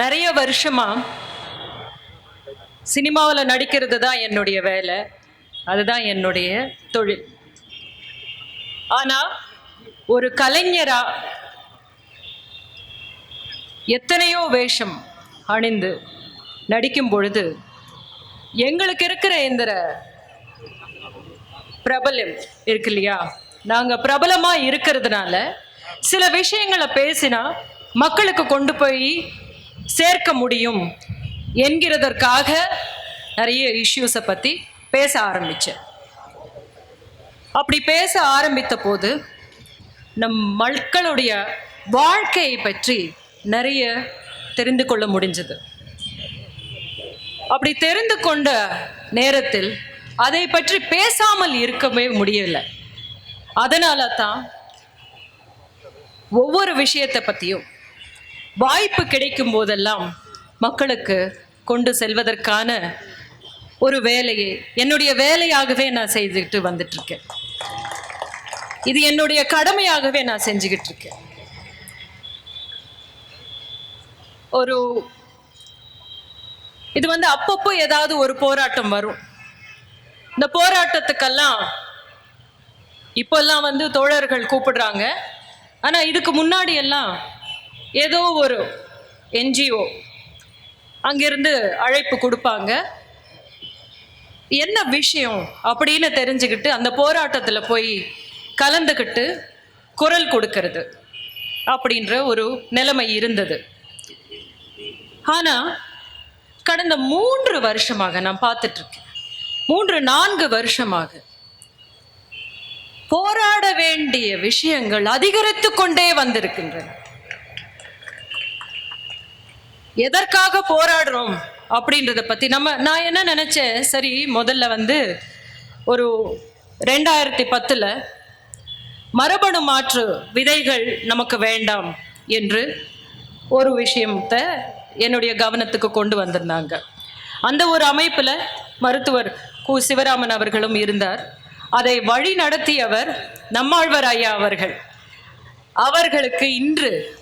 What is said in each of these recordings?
நிறைய வருஷமா சினிமாவில் நடிக்கிறது தான் என்னுடைய வேலை. அதுதான் என்னுடைய தொழில். ஆனா ஒரு கலைஞரா எத்தனையோ வேஷம் அணிந்து நடிக்கும் பொழுது எங்களுக்கு இருக்கிற இந்த பிரபலம் இருக்கு இல்லையா? நாங்க பிரபலமா இருக்கிறதுனால சில விஷயங்களை பேசினா மக்களுக்கு கொண்டு போய் சேர்க்க முடியும் என்கிறதற்காக நிறைய இஷ்யூஸை பற்றி பேச ஆரம்பித்தேன் அப்படி பேச ஆரம்பித்த போது நம் மக்களுடைய வாழ்க்கையை பற்றி நிறைய தெரிந்து கொள்ள முடிஞ்சது. அப்படி தெரிந்து கொண்ட நேரத்தில் அதை பற்றி பேசாமல் இருக்கவே முடியலை அதனால தான் ஒவ்வொரு விஷயத்தை பற்றியும் வாய்ப்பு கிடைக்கும் போதெல்லாம் மக்களுக்கு கொண்டு செல்வதற்கான ஒரு வேலையை என்னுடைய வேலையாகவே நான் செய்துக்கிட்டு வந்துட்டுருக்கேன். இது என்னுடைய கடமையாகவே நான் செஞ்சுக்கிட்டு இருக்கேன் ஒரு இது வந்து அப்பப்போ ஏதாவது ஒரு போராட்டம் வரும். இந்த போராட்டத்துக்கெல்லாம் இப்போல்லாம் வந்து தோழர்கள் கூப்பிடுறாங்க. ஆனால் இதுக்கு முன்னாடி எல்லாம் ஏதோ ஒரு என்ஜிஓ அங்கிருந்து அழைப்பு கொடுப்பாங்க. என்ன விஷயம் அப்படின்னு தெரிஞ்சுக்கிட்டு அந்த போராட்டத்தில் போய் கலந்துக்கிட்டு குரல் கொடுக்கறது அப்படின்ற ஒரு நிலைமை இருந்தது. ஆனால் கடந்த மூன்று வருஷமாக நான் பார்த்துட்ருக்கேன். மூன்று நான்கு வருஷமாக போராட வேண்டிய விஷயங்கள் அதிகரித்து கொண்டே வந்திருக்கின்றன. எதற்காக போராடுறோம் அப்படின்றத பத்தி நம்ம நான் என்ன நினைச்சேன்? சரி முதல்ல வந்து ஒரு ரெண்டாயிரத்தி பத்துல மரபணு மாற்று விதைகள் நமக்கு வேண்டாம் என்று ஒரு விஷயத்தை என்னுடைய கவனத்துக்கு கொண்டு வந்திருந்தாங்க. அந்த ஒரு அமைப்பில் மருத்துவர் கு. சிவராமன் அவர்களும் இருந்தார். அதை வழி நடத்தியவர் நம்மாழ்வர் ஐயா அவர்கள். அவர்களுக்கு இன்று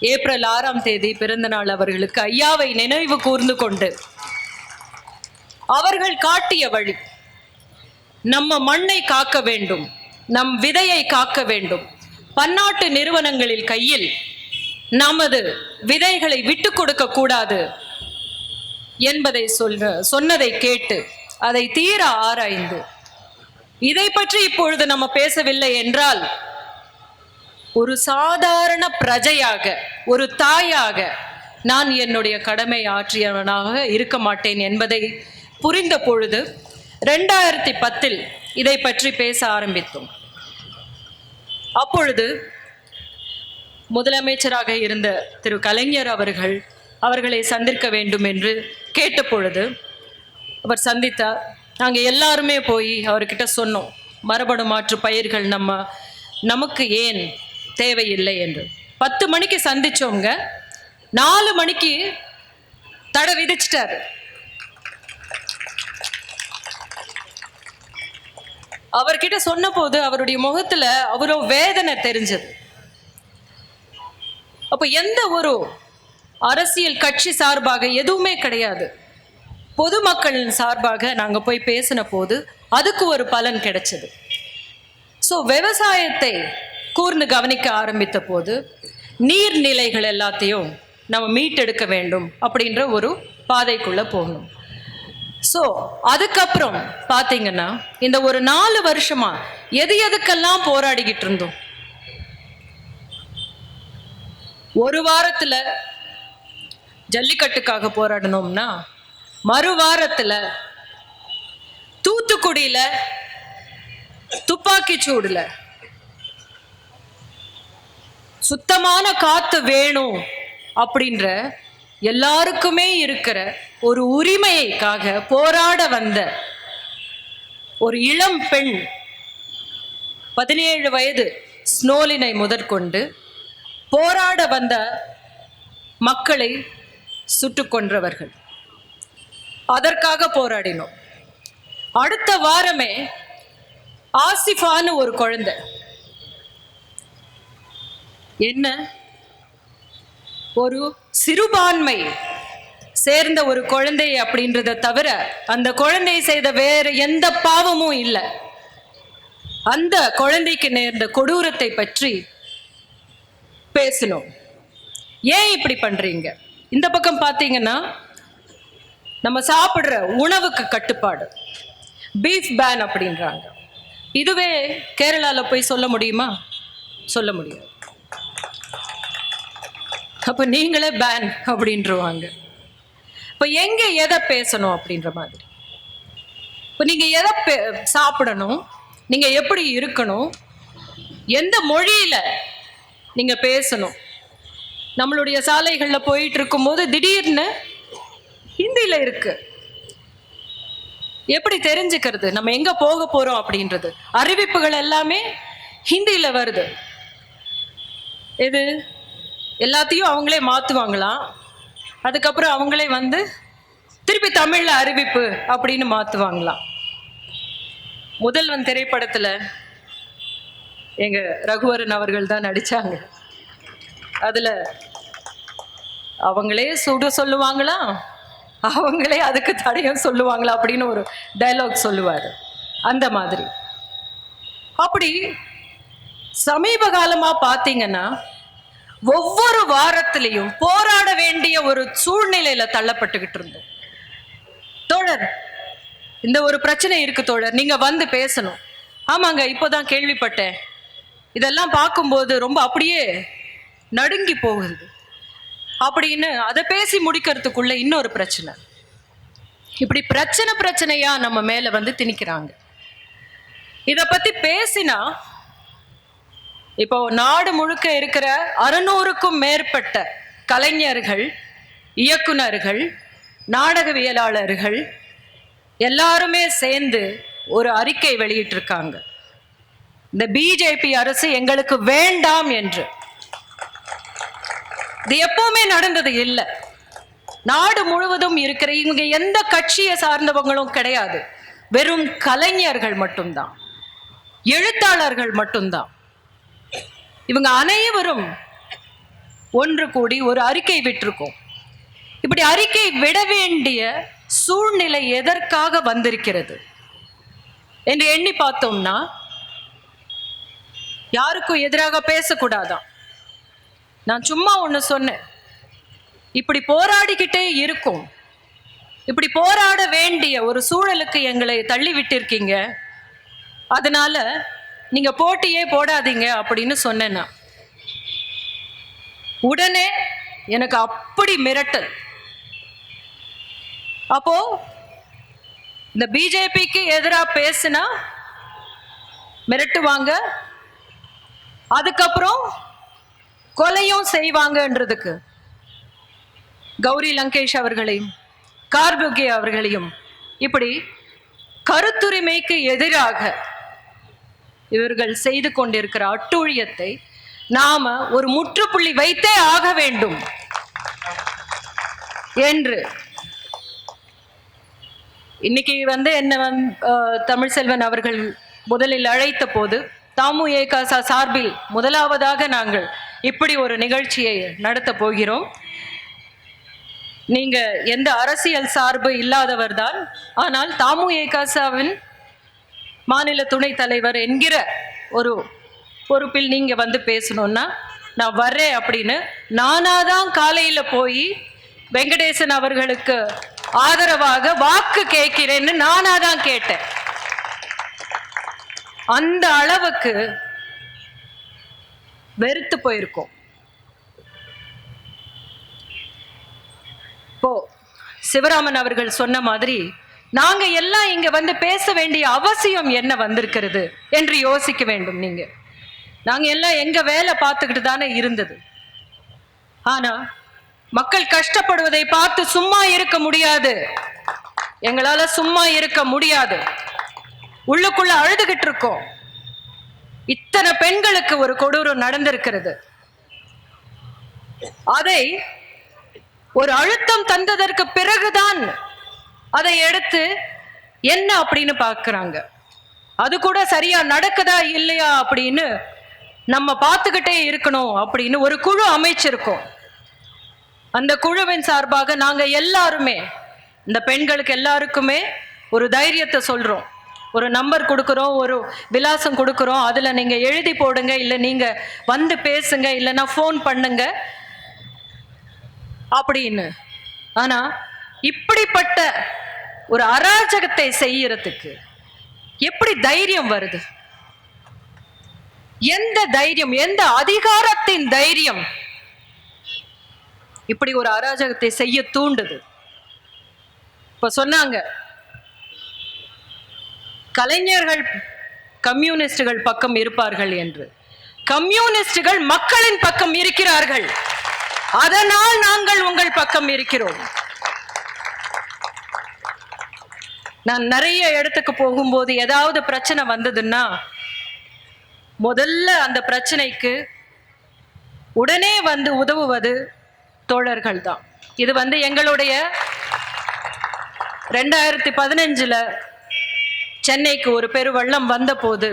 ஏப்ரல் ஆறாம் தேதி பிறந்தநாள் அவர்களுக்கு ஐயாவை நினைவு கூர்ந்து கொண்டு அவர்கள் காட்டிய வழி நம்ம மண்ணை காக்க வேண்டும் நம் விதையை காக்க வேண்டும். பன்னாட்டு நிறுவனங்களில் கையில் நமது விதைகளை விட்டு கொடுக்க கூடாது என்பதை சொல் சொன்னதை கேட்டு அதை தீர ஆராய்ந்து இதை பற்றி இப்பொழுது நம்ம பேசவில்லை என்றால் ஒரு சாதாரண பிரஜையாக ஒரு தாயாக நான் என்னுடைய கடமை ஆற்றியவனாக இருக்க மாட்டேன் என்பதை புரிந்த பொழுது ரெண்டாயிரத்தி பத்தில் இதை பற்றி பேச ஆரம்பித்தோம். அப்பொழுது முதலமைச்சராக இருந்த திரு கலைஞர் அவர்கள் அவர்களை சந்திக்க வேண்டும் என்று கேட்ட பொழுது அவர் சந்தித்தார் நாங்கள் எல்லாருமே போய் அவர்கிட்ட சொன்னோம் மரபணு மாற்று பயிர்கள் நம்ம நமக்கு ஏன் தேவையில்லை? என்று. பத்து மணிக்கு சந்திச்சவங்க நாலு மணிக்கு தடை விதிச்சிட்டாரு. அவர்கிட்ட சொன்னபோது அவருடைய முகத்துல அவரோ வேதனை தெரிஞ்சது. அப்ப எந்த ஒரு அரசியல் கட்சி சார்பாக எதுவுமே கிடையாது. பொதுமக்களின் சார்பாக நாங்க போய் பேசின போது அதுக்கு ஒரு பலன் கிடைச்சது. ஸோ விவசாயத்தை கூர்ந்து கவனிக்க ஆரம்பித்த போது நீர்நிலைகள் எல்லாத்தையும் நம்ம மீட்டெடுக்க வேண்டும் அப்படின்ற ஒரு பாதைக்குள்ளே போகணும். ஸோ அதுக்கப்புறம் பார்த்தீங்கன்னா இந்த ஒரு நாலு வருஷமாக எது எதுக்கெல்லாம் போராடிக்கிட்டு இருந்தோம்? ஒரு வாரத்தில் ஜல்லிக்கட்டுக்காக போராடினோம்னா மறு வாரத்தில் தூத்துக்குடியில் துப்பாக்கி சூடில் சுத்தமான காத்து வேணும் அப்படின்ற எல்லாருக்குமே இருக்கிற ஒரு உரிமைக்காக போராட வந்த ஒரு இளம் பெண் பதினேழு வயது ஸ்னோலினை முதற்கொண்டு போராட வந்த மக்களை சுட்டு கொன்றவர்கள். அதற்காக போராடினோம். அடுத்த வாரமே ஆசிஃபான்னு ஒரு குழந்தை. என்ன? ஒரு சிறுபான்மை சேர்ந்த ஒரு குழந்தை அப்படின்றத தவிர அந்த குழந்தை செய்த வேற எந்த பாவமும் இல்லை. அந்த குழந்தைக்கு நேர்ந்த கொடூரத்தை பற்றி பேசணும் ஏன் இப்படி பண்றீங்க? இந்த பக்கம் பார்த்தீங்கன்னா நம்ம சாப்பிடுற உணவுக்கு கட்டுப்பாடு. பீஃப் பேன் அப்படின்றாங்க. இதுவே கேரளாவில் போய் சொல்ல முடியுமா? சொல்ல முடியும் அப்போ நீங்களே பேன் அப்படின்றவாங்க. இப்போ எங்கே எதை பேசணும் அப்படின்ற மாதிரி. இப்போ நீங்கள் எதை பே- சாப்பிடணும் நீங்கள் எப்படி இருக்கணும் எந்த மொழியில் நீங்கள் பேசணும். நம்மளுடைய சாலைகளில் போயிட்டு இருக்கும்போது திடீர்னு ஹிந்தியில் இருக்கு. எப்படி தெரிஞ்சுக்கிறது? நம்ம எங்கே போக போகிறோம் அப்படின்றது. அறிவிப்புகள் எல்லாமே ஹிந்தியில் வருது. இது எல்லாத்தையும் அவங்களே மாற்றுவாங்களாம் அதுக்கப்புறம் அவங்களே வந்து திருப்பி தமிழில் அறிவிப்பு அப்படின்னு மாற்றுவாங்களாம் முதல்வன் திரைப்படத்தில் எங்கள் ரகுவரன் அவர்கள் தான் நடித்தாங்க அதில் அவங்களே சுட சொல்லுவாங்களா அவங்களே அதுக்கு தடையும் சொல்லுவாங்களா அப்படின்னு ஒரு டயலாக் சொல்லுவார். அந்த மாதிரி. அப்படி சமீப காலமாக பார்த்தீங்கன்னா ஒவ்வொரு வாரத்திலையும் போராட வேண்டிய ஒரு சூழ்நிலையில தள்ளப்பட்டுக்கிட்டு இருந்தோம். தோழர் இந்த ஒரு பிரச்சனை இருக்கு தோழர். நீங்க வந்து பேசணும். ஆமாங்க இப்போதான் கேள்விப்பட்டேன். இதெல்லாம் பார்க்கும்போது ரொம்ப அப்படியே நடுங்கி போகுது. அப்படின்னு அதை பேசி முடிக்கிறதுக்குள்ள இன்னொரு பிரச்சனை. இப்படி பிரச்சனை பிரச்சனையா நம்ம மேல வந்து திணிக்கிறாங்க. இத பத்தி பேசினா இப்போ நாடு முழுக்க இருக்கிற அறுநூறுக்கும் மேற்பட்ட கலைஞர்கள் இயக்குனர்கள் நாடகவியலாளர்கள் எல்லாருமே சேர்ந்து ஒரு அறிக்கை வெளியிட்டிருக்காங்க. இந்த பிஜேபி அரசு எங்களுக்கு வேண்டாம் என்று. இது எப்பவுமே நடந்தது இல்லை. நாடு முழுவதும் இருக்கிற இவங்க எந்த கட்சியை சார்ந்தவங்களும் கிடையாது. வெறும் கலைஞர்கள் மட்டும்தான். எழுத்தாளர்கள் மட்டும்தான். இவங்க அனைவரும் ஒன்று கூடி ஒரு அறிக்கை விட்டிருக்கோம். இப்படி அறிக்கை விட வேண்டிய சூழ்நிலை எதற்காக வந்திருக்கிறது? என்று எண்ணி பார்த்தோம்னா யாருக்கும் எதிராக பேசக்கூடாதாம் நான் சும்மா ஒன்று சொன்னேன். இப்படி போராடிக்கிட்டே இருக்கும். இப்படி போராட வேண்டிய ஒரு சூழலுக்கு எங்களை தள்ளி விட்டிருக்கீங்க. அதனால நீங்க போட்டியே போடாதீங்க அப்படின்னு சொன்னேன் நான். உடனே எனக்கு அப்படி மிரட்டல். அப்போ இந்த பிஜேபிக்கு எதிராக பேசுனா மிரட்டுவாங்க. அதுக்கப்புறம் கொலையும் செய்வாங்கன்றதுக்கு கௌரி லங்கேஷ் அவர்களையும் கார்புகே அவர்களையும் இப்படி கருத்துரிமைக்கு எதிராக இவர்கள் செய்து கொண்டிருக்கிற அட்டூழியத்தை நாம ஒரு முற்றுப்புள்ளி வைத்தே ஆக வேண்டும் என்று. இன்னைக்கு வந்து என்ன வந்து தமிழ்செல்வன் அவர்கள் முதலில் அழைத்த போது தாமு ஏகாசா சார்பில் முதலாவதாக நாங்கள் இப்படி ஒரு நிகழ்ச்சியை நடத்த போகிறோம். நீங்க எந்த அரசியல் சார்பு இல்லாதவர் தான் ஆனால் தாமு ஏகாசாவின் மாநில துணைத் தலைவர் என்கிற ஒரு பொறுப்பில் நீங்கள் வந்து பேசணுன்னா நான் வர்றேன் அப்படின்னு நானாக தான் காலையில் போய் வெங்கடேசன் அவர்களுக்கு ஆதரவாக வாக்கு கேட்கிறேன்னு நானாக தான் கேட்டேன். அந்த அளவுக்கு வெறுத்து போயிருக்கோம். இப்போ சிவராமன் அவர்கள் சொன்ன மாதிரி நாங்க எல்லாம் இங்க வந்து பேச வேண்டிய அவசியம் என்ன வந்திருக்கிறது என்று யோசிக்க வேண்டும் நீங்க. நாங்க எல்லாம் எங்க வேலை பார்த்துக்கிட்டு தானே இருந்தது. ஆனா மக்கள் கஷ்டப்படுவதை பார்த்து சும்மா இருக்க முடியாது. எங்களால சும்மா இருக்க முடியாது. உள்ளுக்குள்ள அழுதுகிட்டு இருக்கோம். இத்தனை பெண்களுக்கு ஒரு கொடூரம் நடந்திருக்கிறது. அதை ஒரு அழுத்தம் தந்ததற்கு பிறகுதான் அதை எடுத்து என்ன அப்படின்னு பார்க்குறாங்க. அது கூட சரியா நடக்குதா இல்லையா அப்படின்னு நம்ம பார்த்துக்கிட்டே இருக்கணும் அப்படின்னு ஒரு குழு அமைச்சிருக்கோம். அந்த குழுவின் சார்பாக நாங்க எல்லாருமே இந்த பெண்களுக்கு எல்லாருக்குமே ஒரு தைரியத்தை சொல்றோம். ஒரு நம்பர் கொடுக்குறோம் ஒரு விலாசம் கொடுக்குறோம். அதில் நீங்கள் எழுதி போடுங்க இல்லை நீங்கள் வந்து பேசுங்க இல்லைன்னா ஃபோன் பண்ணுங்க அப்படின்னு. ஆனால் இப்படிப்பட்ட ஒரு அராஜகத்தை செய்யறதுக்கு எப்படி தைரியம் வருது? எந்த தைரியம் எந்த அதிகாரத்தின் தைரியம் இப்படி ஒரு அராஜகத்தை செய்ய தூண்டுது? இப்ப சொன்னாங்க கலைஞர்கள் கம்யூனிஸ்டுகள் பக்கம் இருப்பார்கள் என்று. கம்யூனிஸ்டுகள் மக்களின் பக்கம் இருக்கிறார்கள். அதனால் நாங்கள் உங்கள் பக்கம் இருக்கிறோம். நான் நிறைய இடத்துக்கு போகும்போது ஏதாவது பிரச்சனை வந்ததுன்னா முதல்ல அந்த பிரச்சனைக்கு உடனே வந்து உதவுவது தோழர்கள் தான். இது வந்து எங்களுடைய ரெண்டாயிரத்தி பதினஞ்சுல சென்னைக்கு ஒரு பெருவெள்ளம் வந்தபோது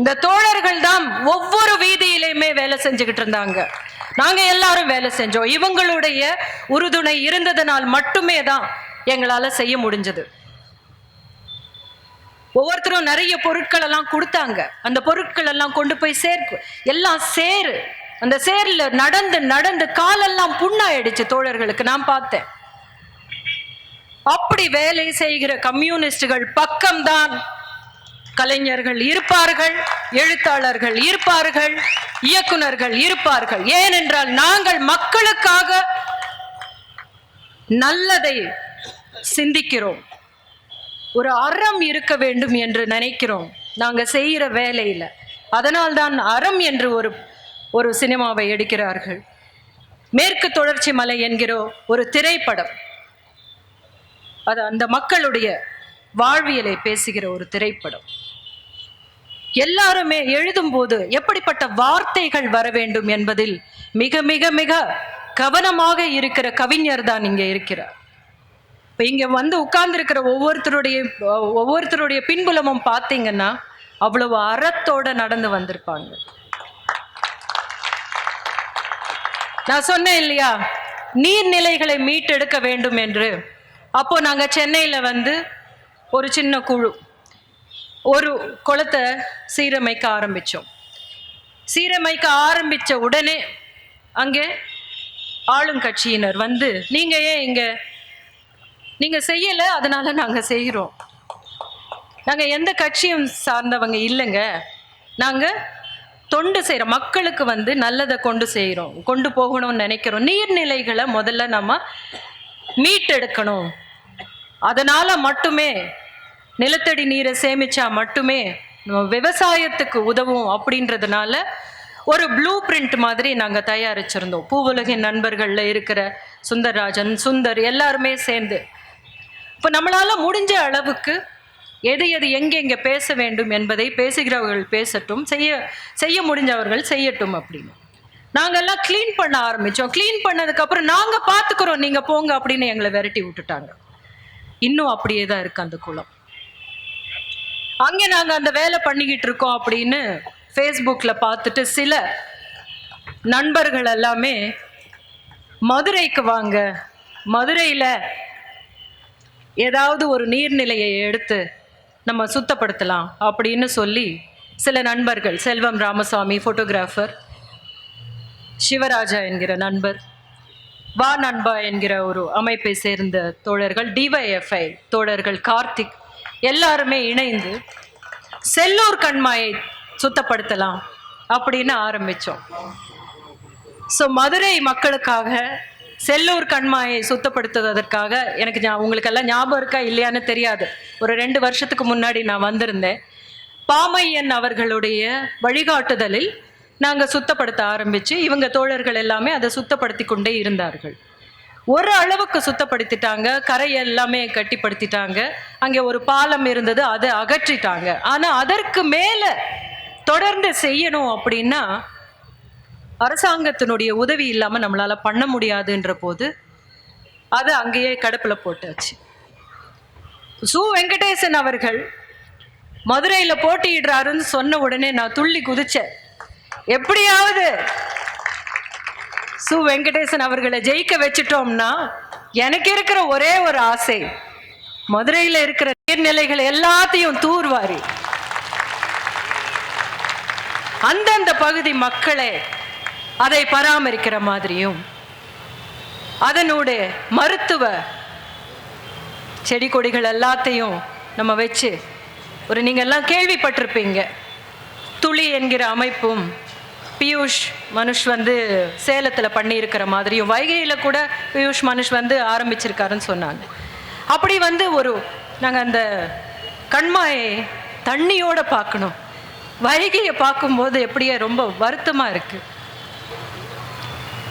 இந்த தோழர்கள் தான் ஒவ்வொரு வீதியிலையுமே வேலை செஞ்சுக்கிட்டு இருந்தாங்க. நாங்க எல்லாரும் வேலை செஞ்சோம். இவங்களுடைய உறுதுணை இருந்ததனால் மட்டுமே தான் எங்களால செய்ய முடிஞ்சது. ஒவ்வொருத்தரும் நிறைய பொருட்கள் எல்லாம் கொடுத்தாங்க. அந்த பொருட்கள் எல்லாம் கொண்டு போய் சேர்க்கு எல்லாம் சேரு. அந்த சேர்ல நடந்து நடந்து காலெல்லாம் புண்ணாயிடுச்சு தோழர்களுக்கு. நான் பார்த்தேன். அப்படி வேலை செய்கிற கம்யூனிஸ்டுகள் பக்கம்தான். கலைஞர்கள் இருப்பார்கள் எழுத்தாளர்கள் இருப்பார்கள் இயக்குனர்கள் இருப்பார்கள். ஏனென்றால் நாங்கள் மக்களுக்காக நல்லதை சிந்திக்கிறோம். ஒரு அறம் இருக்க வேண்டும் என்று நினைக்கிறோம். நாங்கள் செய்கிற வேலையில். அதனால்தான் அறம் என்று ஒரு ஒரு சினிமாவை எடுக்கிறார்கள். மேற்கு தொடர்ச்சி மலை என்கிற ஒரு திரைப்படம். அது அந்த மக்களுடைய வாழ்வியலை பேசுகிற ஒரு திரைப்படம். எல்லாருமே எழுதும்போது எப்படிப்பட்ட வார்த்தைகள் வர வேண்டும் என்பதில் மிக மிக மிக கவனமாக இருக்கிற கவிஞர் தான் இங்கே இருக்கிறார். இப்போ இங்க வந்து உட்கார்ந்துருக்கிற ஒவ்வொருத்தருடைய ஒவ்வொருத்தருடைய பின்புலமும் பார்த்தீங்கன்னா அவ்வளவு அறத்தோட நடந்து வந்திருப்பாங்க. நான் சொன்னேன் இல்லையா? நீர்நிலைகளை மீட்டெடுக்க வேண்டும் என்று. அப்போ நாங்க சென்னையில வந்து ஒரு சின்ன குழு ஒரு குளத்தை சீரமைக்க ஆரம்பிச்சோம். சீரமைக்க ஆரம்பித்த உடனே அங்கே ஆளுங்கட்சியினர் வந்து நீங்கள் ஏன் இங்கே நீங்க செய்யல அதனால நாங்க செய்கிறோம் நாங்க எந்த கட்சியும் சார்ந்தவங்க இல்லைங்க. நாங்க தொண்டு செய்கிறோம் மக்களுக்கு வந்து நல்லதை கொண்டு செய்கிறோம் கொண்டு போகணும்னு நினைக்கிறோம். நீர்நிலைகளை முதல்ல நம்ம மீட்டெடுக்கணும். அதனால மட்டுமே நிலத்தடி நீரை சேமிச்சா மட்டுமே விவசாயத்துக்கு உதவும் அப்படின்றதுனால ஒரு ப்ளூ பிரிண்ட் மாதிரி நாங்கள் தயாரிச்சிருந்தோம். பூவுலகின் நண்பர்களில் இருக்கிற சுந்தர்ராஜன் சுந்தர் எல்லாருமே சேர்ந்து இப்போ நம்மளால் முடிஞ்ச அளவுக்கு எது எது எங்கெங்கே பேச வேண்டும் என்பதை பேசுகிறவர்கள் பேசட்டும் செய்ய செய்ய முடிஞ்சவர்கள் செய்யட்டும் அப்படின்னு. நாங்கெல்லாம் க்ளீன் பண்ண ஆரம்பித்தோம் க்ளீன் பண்ணதுக்கப்புறம் நாங்கள் பார்த்துக்குறோம் நீங்கள் போங்க அப்படின்னு எங்களை விரட்டி விட்டுட்டாங்க. இன்னும் அப்படியே தான் இருக்குது அந்த குளம். அங்கே நாங்கள் அந்த வேலை பண்ணிக்கிட்டு இருக்கோம் அப்படின்னு ஃபேஸ்புக்கில் பார்த்துட்டு சில நண்பர்கள் எல்லாமே மதுரைக்கு வாங்க மதுரையில் ஏதாவது ஒரு நீர்நிலையை எடுத்து நம்ம சுத்தப்படுத்தலாம் அப்படின்னு சொல்லி சில நண்பர்கள் செல்வம் ராமசாமி ஃபோட்டோகிராஃபர் சிவராஜா என்கிற நண்பர் வா நண்பா என்கிற ஒரு அமைப்பை சேர்ந்த தோழர்கள் டிவைஎஃப்ஐ தோழர்கள் கார்த்திக் எல்லாருமே இணைந்து செல்லூர் கண்மாயை சுத்தப்படுத்தலாம் அப்படின்னு ஆரம்பித்தோம் ஸோ மதுரை மக்களுக்காக செல்லூர் கண்மாயை சுத்தப்படுத்துவதற்காக எனக்கு ஞா- உங்களுக்கெல்லாம் ஞாபகம் இருக்கா இல்லையான்னு தெரியாது. ஒரு ரெண்டு வருஷத்துக்கு முன்னாடி நான் வந்திருந்தேன். பாமையன் அவர்களுடைய வழிகாட்டுதலில் நாங்கள் சுத்தப்படுத்த ஆரம்பித்து இவங்க தோழர்கள் எல்லாமே அதை சுத்தப்படுத்தி கொண்டே இருந்தார்கள். ஒரு அளவுக்கு சுத்தப்படுத்திட்டாங்க கரை எல்லாமே கட்டிப்படுத்திட்டாங்க அங்கே ஒரு பாலம் இருந்தது அதை அகற்றிட்டாங்க. ஆனால் அதற்கு மேலே தொடர்ந்து செய்யணும் அப்படின்னா அரசாங்கத்தினுடைய உதவி இல்லாமல் நம்மளால் பண்ண முடியாதுன்ற போது அதை அங்கேயே கடப்பில் போட்டாச்சு. சு வெங்கடேசன் அவர்கள் மதுரையில் போட்டியிடுறாருன்னு சொன்ன உடனே நான் துள்ளி குதிச்சேன். எப்படியாவது சு வெங்கடேசன் அவர்களை ஜெயிக்க வச்சிட்டோம்னா எனக்கு இருக்கிற ஒரே ஒரு ஆசை மதுரையில் இருக்கிற நீர்நிலைகள் எல்லாத்தையும் தூர்வாரி. அந்தந்த பகுதி மக்களே அதை பராமரிக்கிற மாதிரியும் அதனோட மருத்துவ செடி கொடிகள் எல்லாத்தையும் நம்ம வச்சு ஒரு நீங்கள்லாம் கேள்விப்பட்டிருப்பீங்க. துளி என்கிற அமைப்பும் பியூஷ் மனுஷ் வந்து சேலத்தில் பண்ணியிருக்கிற மாதிரியும் வைகையில் கூட பியூஷ் மனுஷ் வந்து ஆரம்பிச்சிருக்காருன்னு சொன்னாங்க. அப்படி வந்து ஒரு நாங்கள் அந்த கண்மாயை தண்ணியோடு பார்க்கணும். வைகையை பார்க்கும்போது எப்படியே ரொம்ப வருத்தமாக இருக்குது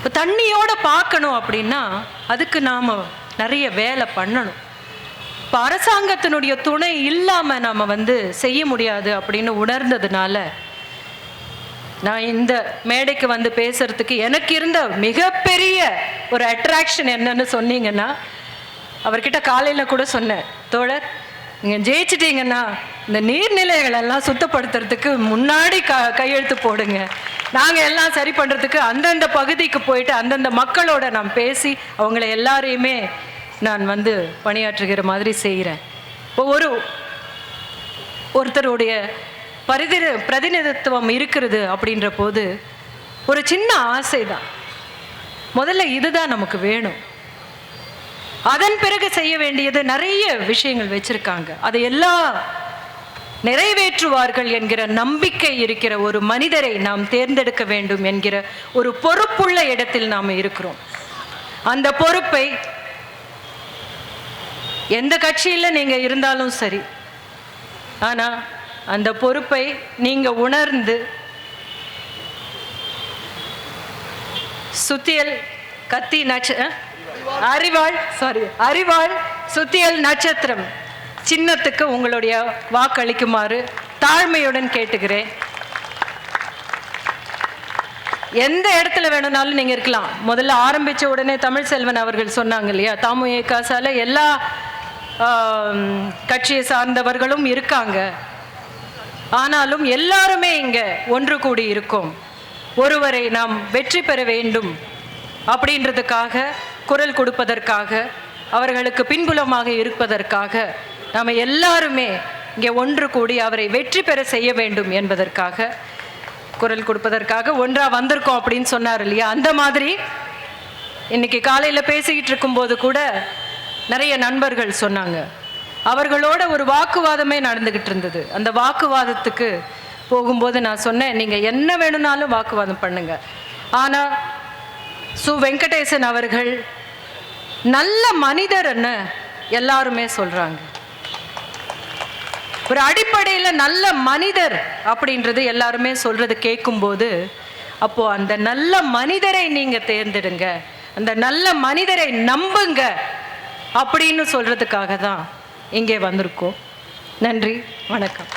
இப்போ தண்ணியோட பார்க்கணும் அப்படின்னா அதுக்கு நாம் நிறைய வேலை பண்ணணும். இப்போ அரசாங்கத்தினுடைய துணை இல்லாமல் நாம் வந்து செய்ய முடியாது அப்படின்னு உணர்ந்ததுனால நான் இந்த மேடைக்கு வந்து பேசுறதுக்கு எனக்கு இருந்த மிகப்பெரிய ஒரு அட்ராக்ஷன் என்னன்னு சொன்னீங்கன்னா அவர்கிட்ட காலையில் கூட சொன்னேன் தோழர் நீங்கள் ஜெயிச்சிட்டீங்கன்னா இந்த நீர்நிலைகளெல்லாம் சுத்தப்படுத்துறதுக்கு முன்னாடி க கையெழுத்து போடுங்க. நாங்கள் எல்லாம் சரி பண்ணுறதுக்கு அந்தந்த பகுதிக்கு போயிட்டு அந்தந்த மக்களோட நான் பேசி அவங்கள எல்லாரையுமே நான் வந்து பணியாற்றுகிற மாதிரி செய்கிறேன் இப்போ ஒரு ஒருத்தருடைய பரிதி பிரதிநிதித்துவம் இருக்கிறது அப்படின்ற போது ஒரு சின்ன ஆசை தான் முதல்ல இதுதான் நமக்கு வேணும். அதன் பிறகு செய்ய வேண்டியது நிறைய விஷயங்கள் வச்சுருக்காங்க. அதை எல்லா நிறைவேற்றுவார்கள் என்கிற நம்பிக்கை இருக்கிற ஒரு மனிதரை நாம் தேர்ந்தெடுக்க வேண்டும் என்கிற ஒரு பொறுப்புள்ள இடத்தில் நாம் இருக்கிறோம். அந்த பொறுப்பை எந்த கட்சியில் நீங்க இருந்தாலும் சரி ஆனா அந்த பொறுப்பை நீங்க உணர்ந்து சுத்தியல் கத்தி நட்ச அறிவாள் சாரி அறிவாள் சுத்தியல் நட்சத்திரம். சின்னத்துக்கு உங்களுடைய வாக்களிக்குமாறு தாழ்மையுடன் கேட்டுக்கிறேன் எந்த இடத்துல வேணும்னாலும் நீங்க இருக்கலாம். முதல்ல ஆரம்பிச்ச உடனே தமிழ் செல்வன் அவர்கள் சொன்னாங்க இல்லையா? தாமு காசால எல்லா கட்சியை சார்ந்தவர்களும் இருக்காங்க. ஆனாலும் எல்லாருமே இங்க ஒன்று கூடி இருக்கும். ஒருவரை நாம் வெற்றி பெற வேண்டும் அப்படின்றதுக்காக குரல் கொடுப்பதற்காக அவர்களுக்கு பின்புலமாக இருப்பதற்காக நாம் எல்லாருமே இங்கே ஒன்று கூடி அவரை வெற்றி பெற செய்ய வேண்டும் என்பதற்காக குரல் கொடுப்பதற்காக ஒன்றாக வந்திருக்கோம் அப்படின்னு சொன்னார் இல்லையா? அந்த மாதிரி இன்னைக்கு காலையில் பேசிக்கிட்டு இருக்கும்போது கூட நிறைய நண்பர்கள் சொன்னாங்க. அவர்களோட ஒரு வாக்குவாதமே நடந்துக்கிட்டு இருந்தது. அந்த வாக்குவாதத்துக்கு போகும்போது நான் சொன்னேன் நீங்கள் என்ன வேணும்னாலும் வாக்குவாதம் பண்ணுங்க. ஆனால் சு. வெங்கடேசன் அவர்கள் நல்ல மனிதர்ன்னு எல்லாருமே சொல்கிறாங்க ஒரு அடிப்படையில் நல்ல மனிதர் அப்படின்றது எல்லாருமே சொல்றது கேட்கும்போது அப்போ அந்த நல்ல மனிதரை நீங்க தேர்ந்தெடுங்க அந்த நல்ல மனிதரை நம்புங்க அப்படின்னு சொல்றதுக்காக தான் இங்கே வந்திருக்கோம். நன்றி வணக்கம்.